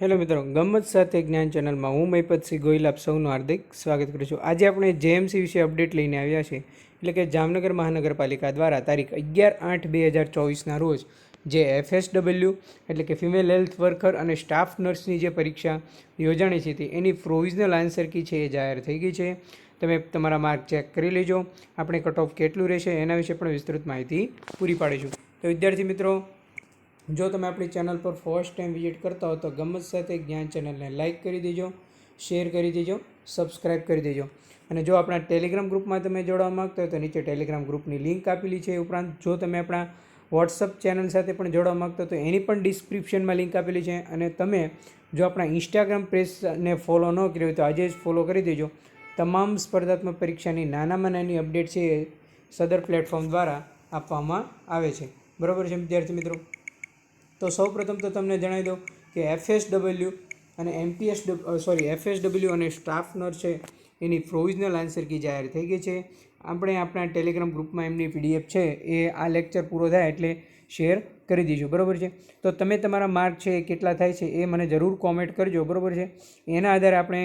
Hello મિત્રો ગમત સાથે જ્ઞાન ચેનલમાં હું મહિપતસિંહ ગોહિલ, આપ સૌનું હાર્દિક સ્વાગત કરું છું. આજે આપણે જેએમસી વિશે અપડેટ લઈને આવ્યા છે એટલે કે જામનગર મહાનગરપાલિકા દ્વારા તારીખ અગિયાર આઠ બે હજાર ચોવીસના રોજ જે એફએસડબલ્યુ એટલે કે ફિમેલ હેલ્થ વર્કર અને સ્ટાફ નર્સની જે પરીક્ષા યોજાણી છે તે, એની પ્રોવિઝનલ આન્સર કી છે એ જાહેર થઈ ગઈ છે. તમે તમારા માર્ક ચેક કરી લેજો. આપણે કટ ઓફ કેટલું રહેશે એના વિશે પણ વિસ્તૃત માહિતી પૂરી પાડીશું. તો વિદ્યાર્થી મિત્રો જો તમે આપણી ચેનલ પર ફર્સ્ટ ટાઈમ વિઝિટ કરતા હો તો ગમત સાથે જ્ઞાન ચેનલને લાઇક કરી દેજો શેર કરી દેજો સબસ્ક્રાઇબ કરી દેજો. અને જો આપણા ટેલિગ્રામ ગ્રુપમાં તમે જોડવા માગતા હોય તો નીચે ટેલિગ્રામ ગ્રુપની લિંક આપેલી છે ઉપરાંત. જો તમે આપણા વોટ્સઅપ ચેનલ સાથે પણ જોડવા માગતા તો એની પણ ડિસ્ક્રિપ્શનમાં લિંક આપેલી છે. અને તમે જો આપણા ઇન્સ્ટાગ્રામ પેજને ફોલો ન કર્યો હોય તો આજે જ ફોલો કરી દેજો. તમામ સ્પર્ધાત્મક પરીક્ષાની નાનામાં નાની અપડેટ છે સદર પ્લેટફોર્મ દ્વારા આપવામાં આવે છે. બરાબર છે, વિદ્યાર્થી મિત્રો? તો સૌપ્રથમ તો તમને જણાવી દઉં કે એફએસડબલ્યુ અને એમપીએસ સોરી એફએસડબલ્યુ અને સ્ટાફ નર્સ છે, એની પ્રોવિઝનલ આન્સર કી જાહેર થઈ ગઈ છે. આપણે આપણા ટેલિગ્રામ ગ્રુપમાં એમની પીડીએફ છે, એ આ લેક્ચર પૂરો થાય એટલે શેર કરી દઈશું બરાબર છે? તો તમે તમારા માર્ક છે એ કેટલા થાય છે એ મને જરૂર કોમેન્ટ કરજો, બરાબર છે? એના આધારે આપણે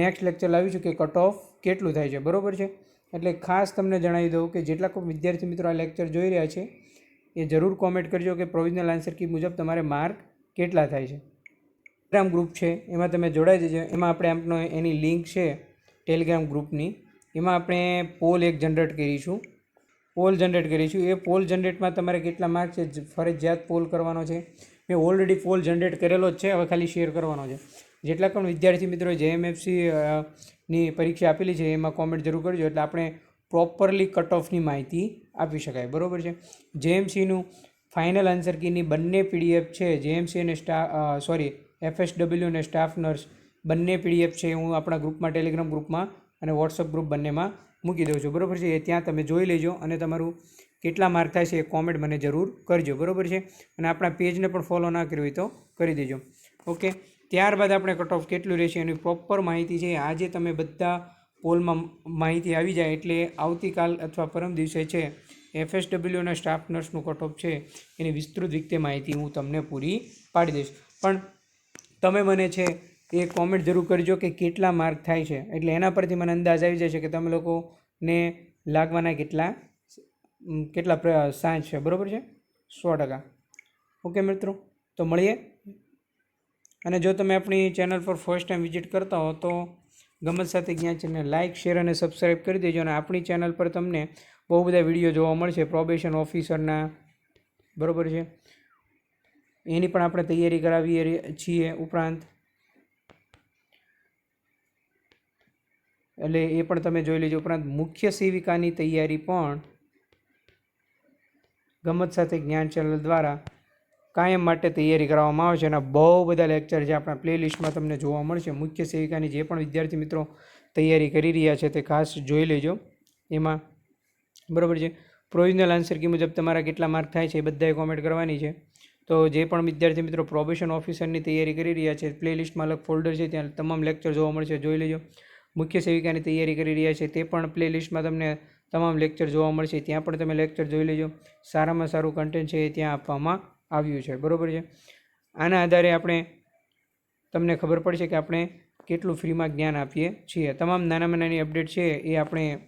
નેક્સ્ટ લેક્ચર લાવીશું કે કટ ઓફ કેટલું થાય છે, બરાબર છે? એટલે ખાસ તમને જણાવી દઉં કે જેટલા કોઈ વિદ્યાર્થી મિત્રો આ લેક્ચર જોઈ રહ્યા છે એ જરૂર કોમેન્ટ કરજો કે પ્રોવિઝનલ આન્સર કી મુજબ તમારે માર્ક કેટલા થાય છે. ટેલિગ્રામ ગ્રુપ છે, એમાં તમે જોડાઈ જજો. એમાં આપણે આપણો એની લિંક છે ટેલિગ્રામ ગ્રુપની એમાં આપણે પોલ એક જનરેટ કરીશું. પોલ જનરેટ કરીશું. એ પોલ જનરેટમાં તમારે કેટલા માર્ક છે ફરજિયાત પોલ કરવાનો છે. મેં ઓલરેડી પોલ જનરેટ કરેલો જ છે, હવે ખાલી શેર કરવાનો છે. જેટલા પણ વિદ્યાર્થી મિત્રો જેએમએફસી ની પરીક્ષા આપેલી છે, એમાં કોમેન્ટ જરૂર કરજો. એટલે આપણે પ્રોપરલી કટ ઓફની માહિતી આપી શકાય. બરાબર છે? જેએમસીનું ફાઇનલ આન્સર કીની બંને પીડીએફ છે, જેએમસી અને સ્ટા સોરી એફએસડબલ્યુ અને સ્ટાફ નર્સ બંને પીડીએફ છે, હું આપણા ગ્રુપમાં, ટેલિગ્રામ ગ્રુપમાં અને વોટ્સઅપ ગ્રુપ બંનેમાં મૂકી દઉં છું. બરાબર છે? એ ત્યાં તમે જોઈ લેજો અને તમારું કેટલા માર્ક થાય છે એ કોમેન્ટ મને જરૂર કરજો. બરાબર છે? અને આપણા પેજને પણ ફોલો ના કર્યું હોય તો કરી દેજો. ઓકે ત્યારબાદ આપણે કટ ઓફ કેટલું રહેશે એની પ્રોપર માહિતી છે. આજે તમે બધા પોલમાં માહિતી આવી જાય એટલે આવતીકાલ અથવા પરમ દિવસે છે એફએસડબલ્યુના સ્ટાફ નર્સનું કટ ઓફ છે. એની વિસ્તૃત રીતે માહિતી હું તમને પૂરી પાડી દઈશ. પણ તમે મને છે, એ કોમેન્ટ જરૂર કરજો કે કેટલા માર્ક થાય છે. એટલે એના પરથી મને અંદાજ આવી જશે કે તમે લોકોને લાગવાના કેટલા કેટલા સાયન્સ છે. બરાબર છે? સો ટકા. ઓકે મિત્રો? તો મળીએ. અને જો તમે આપણી ચેનલ પર ફર્સ્ટ ટાઈમ વિઝિટ કરતા હો તો ગમત સાથે જ્ઞાન ચેનલ લાઇક શેર અને સબસ્ક્રાઈબ કરી દેજો અને આપણી ચેનલ પર તમને બહુ બધા વીડિયો જોવા મળશે. પ્રોબેશન ઓફિસરના બરાબર છે? એની પણ આપણે તૈયારી કરાવીએ છીએ ઉપરાંત. એટલે એ પણ તમે જોઈ લેજો ઉપરાંત મુખ્ય સેવિકાની તૈયારી પણ ગમત સાથે જ્ઞાન ચેનલ દ્વારા કાયમ માટે તૈયારી કરવામાં આવે છે અને બહુ બધા લેક્ચર છે આપણા પ્લેલિસ્ટમાં તમને જોવા મળશે, મુખ્ય સેવિકાની જે પણ વિદ્યાર્થી મિત્રો તૈયારી કરી રહ્યા છે તે ખાસ જોઈ લેજો. એમાં બરાબર છે. પ્રોવિઝનલ આન્સર કી મુજબ તમારા કેટલા માર્ક થાય છે એ બધાએ કોમેન્ટ કરવાની છે. તો જે પણ વિદ્યાર્થી મિત્રો પ્રોબેશન ઓફિસરની તૈયારી કરી રહ્યા છે પ્લેલિસ્ટમાં અલગ ફોલ્ડર છે, ત્યાં તમામ લેક્ચર જોવા મળશે, જોઈ લેજો. મુખ્ય સેવિકાની તૈયારી કરી રહ્યા છે, તે પણ પ્લેલિસ્ટમાં તમને તમામ લેક્ચર જોવા મળશે, ત્યાં પણ તમે લેક્ચર જોઈ લેજો. સારામાં સારું કન્ટેન્ટ છે એ ત્યાં આપવામાં આવ્યું છે. બરાબર છે? આના આધારે આપણે તમને ખબર પડશે કે આપણે કેટલું ફ્રીમાં જ્ઞાન આપીએ છીએ. તમામ નાનામાં નાની અપડેટ છે એ આપણે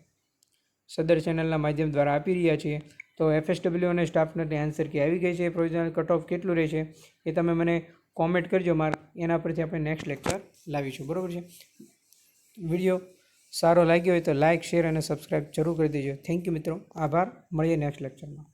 સદર ચેનલના માધ્યમ દ્વારા આપી રહ્યા છીએ. તો એફએસડબલ્યુ અને સ્ટાફનરની આન્સર કે આવી ગઈ છે. પ્રોવિઝનલ કટ ઓફ કેટલું રહેશે એ તમે મને કોમેન્ટ કરજો. મારા એના પરથી આપણે નેક્સ્ટ લેક્ચર લાવીશું. બરાબર છે? વીડિયો સારો લાગ્યો હોય તો લાઇક શેર અને સબસ્ક્રાઇબ જરૂર કરી દેજો. થેન્ક યુ મિત્રો. આભાર. મળીએ નેક્સ્ટ લેક્ચરમાં